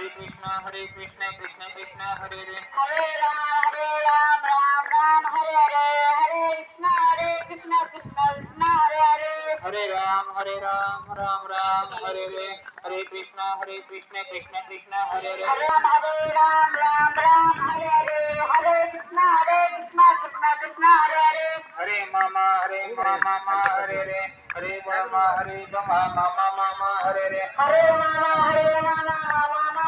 हरे कृष्णा हरे कृष्णा कृष्ण कृष्ण हरे हरे हरे राम हरे राम राम राम हरे हरे हरे कृष्णा हरे कृष्णा कृष्ण कृष्ण हरे हरे। हरे राम हरे राम राम राम हरे हरे हरे कृष्णा हरे कृष्ण कृष्ण कृष्ण हरे हरे हरे राम हरे राम राम राम हरे हरे हरे कृष्णा हरे कृष्णा कृष्ण कृष्ण हरे हरे हरे मामा हरे मामा हरे हरे हरे मामा हरे मामा मामा मामा हरे हरे हरे राम हरे राम राम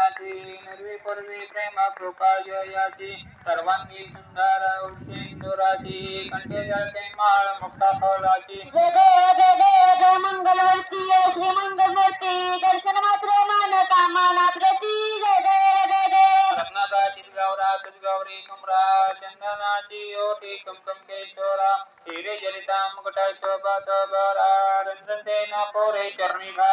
वार्ता विघ्नाची प्रेम कृपा जयाची सर्वांगी सुंदर उर्षेंदुराची कंठे जळते मुक्ता फलाची जय देव जय देव जय मंगलमूर्ती श्री मंगलमूर्ती दर्शन मात्र मान कामना प्रती जय देव जय देव रत्नादाची गौरा गौरी कुमरा चंदनाची ओटी कुमकुम केशोरा हिरे जलिता मुकुटा शोभा तोबरा रंजन तेना पोरे चरणी भागरिया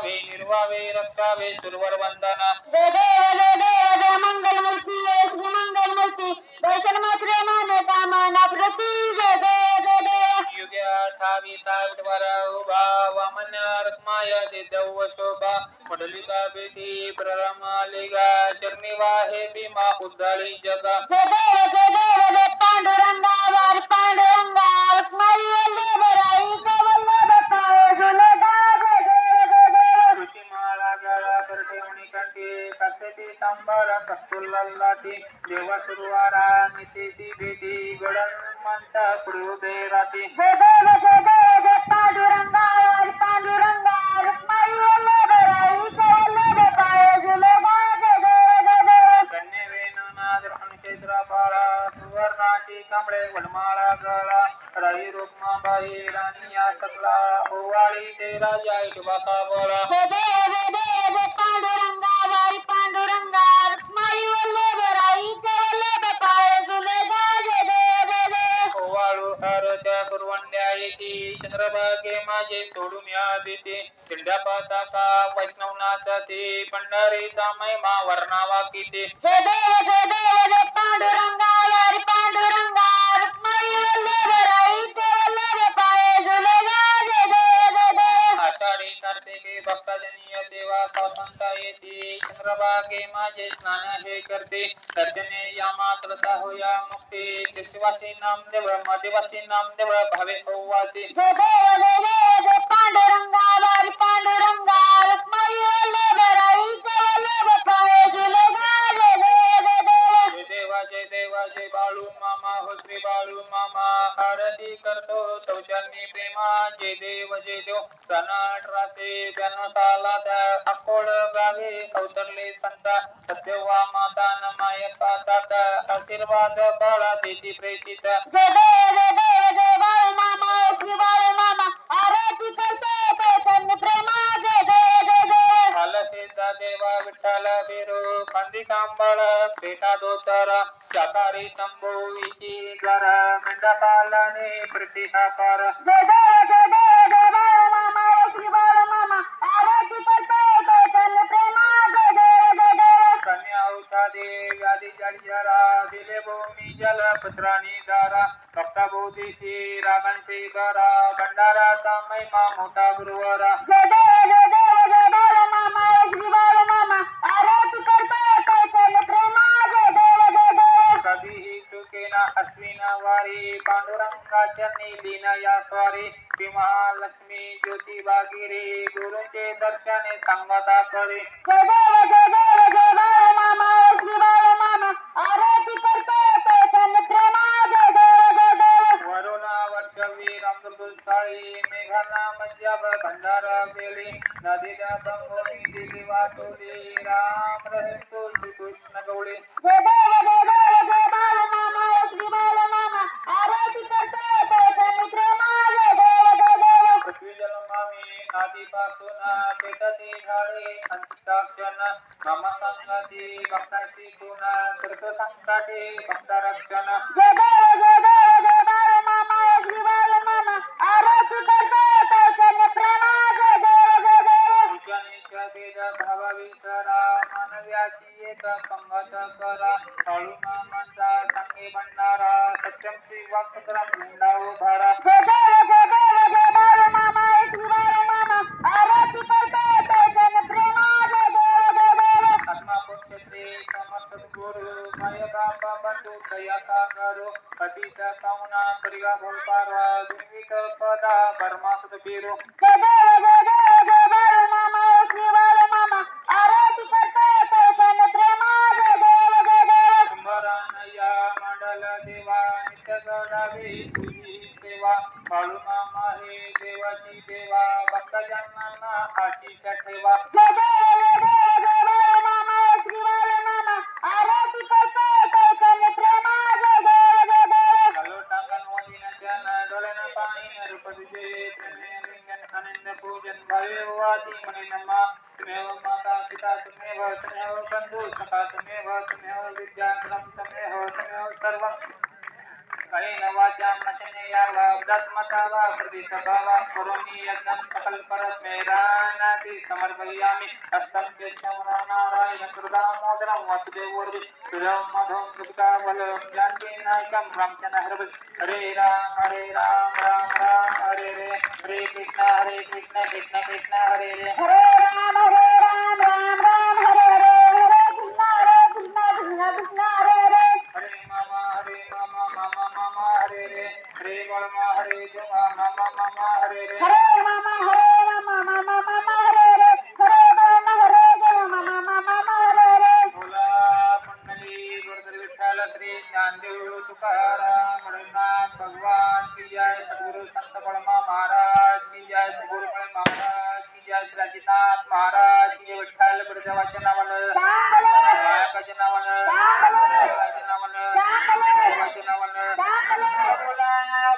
पावावे निर्वावे रक्षावे सुरवर वंदना जय देव जय देव जय मंगलमूर्ती जय श्री मंगलमूर्ती दर्शन मात्र मान कामना प्रती जय देव जय देव युग्या ठाविता विटवर उभा वामन रत्माय देदव शोभा पुंडलिका बेटी प्ररमालिगा चरणी वाहे भीमा उद्दाळी जगा जय देव जय देव जय पांडुरंगा वारी पांडुरंगा रुक्माई वल्लभ कांबारक सुल्लल्लाटी देवा सुरवारा नितेती भेटी गडन मंत पुरुबे राती गोगोल गोगोल पांडुरंगा पांडुरंगा रुक्माई वल्ल गराई कोल्ल गपाय जुलो बागे गोगोल कन्ने वेणु नागर अनुक्षेत्र पाळा सुवर्णाची कांबळे वनमाळा गळा. राई रुक्माबाई राणी या सकला ओवाळी ते राजा इटबाका बोला. गोगोल गोगोल चंद्रभागे माझे सोडून या देते दिंड्या पाताका वैष्णवनाथाती पंढरीचा महिमा वर्णावा किती. जय देव जय देव जय पांडुरंगा वारी पांडुरंगा. चंद्रभागे माझे स्नान हे करते तर्जने या मात्रता होया मुक्ती देशवासी नामदेव मदिवासी नामदेव भावे देव जय देव सन अठराशे ब्याण्णव सालात अकोळ गावे अवतरले संता सत्यवा माता नमाय पातात आशीर्वाद बाळा देती प्रेषित जय देव जय देव जय बाळ मामा श्री बाळ मामा आरती करते प्रसन्न प्रेमा जय देव जय देव हालसेचा देवा विठ्ठल बिरू खांदी कांबळ पेटा धोतर शाकाहारी तंबूची द्वार मेंढपालने प्रतिहापार जय देव जय देव जय भंडाराचा महिमा मोठा गुरुवारा। जय देव जय देव जय बाळ मामा श्री बाळ मामा। आरती करते प्रसन्न प्रेमा? जय देव जय देव। सकाळी मेघांना मध्यावर भंडारा केली. नदीला पंगोली दिली वाटोली राम रहितो श्री कृष्ण गवळी भक्ताची गुणा. कृत संकटे भक्तरक्षण. देवाची देवा भक्तजनांना आशिष ठेवा आनंद पूजन भवे वादी मने माता पिता तुमेव तुमेव बंधु सखा तुमेव तुमेव विद्या तुमेव तुमेव सर्वं कळेन वाचा मचनेया वा उदात्मता वा प्रतिसभा वा करोमि यज्ञं सकल समर्पयामि हस्तं केशवं कृदामोदरं वासुदेवोर्वि सुरं मधुं दुर्गावलं जानकीनायकं रामचन्द्र हरे राम हरे राम राम राम హరే రే హరే కృష్ణ హరే కృష్ణ కృష్ణ కృష్ణ హరే రే హరే రామ హరే